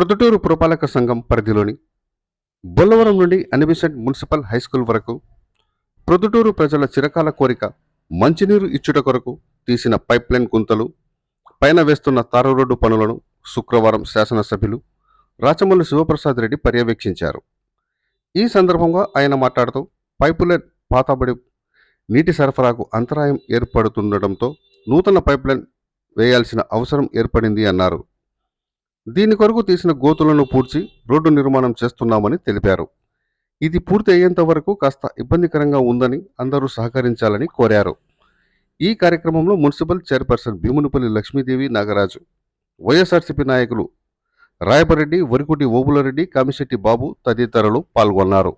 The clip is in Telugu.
ప్రొద్దుటూరు పురపాలక సంఘం పరిధిలోని బొల్లవరం నుండి అనిబిసెంట్ మున్సిపల్ హై స్కూల్ వరకు ప్రొద్దుటూరు ప్రజల చిరకాల కోరిక మంచినీరు ఇచ్చుట కొరకు తీసిన పైప్లైన్ గుంతలు పైన వేస్తున్న తారు రోడ్డు పనులను శుక్రవారం శాసనసభ్యులు రాచమల్లి శివప్రసాద్ రెడ్డి పర్యవేక్షించారు. ఈ సందర్భంగా ఆయన మాట్లాడుతూ పైపులైన్ పాతబడి నీటి సరఫరాకు అంతరాయం ఏర్పడుతుండటంతో నూతన పైప్లైన్ వేయాల్సిన అవసరం ఏర్పడింది అన్నారు. దీని కొరకు తీసిన గోతులను పూడ్చి రోడ్డు నిర్మాణం చేస్తున్నామని తెలిపారు. ఇది పూర్తి అయ్యేంత వరకు కాస్త ఇబ్బందికరంగా ఉందని అందరూ సహకరించాలని కోరారు. ఈ కార్యక్రమంలో municipal chairperson Bheemunipalli Lakshmidevi Nagaraju YSRCP నాయకులు రాయపరెడ్డి వరికుటి ఓబులరెడ్డి కామిశెట్టి బాబు తదితరులు పాల్గొన్నారు.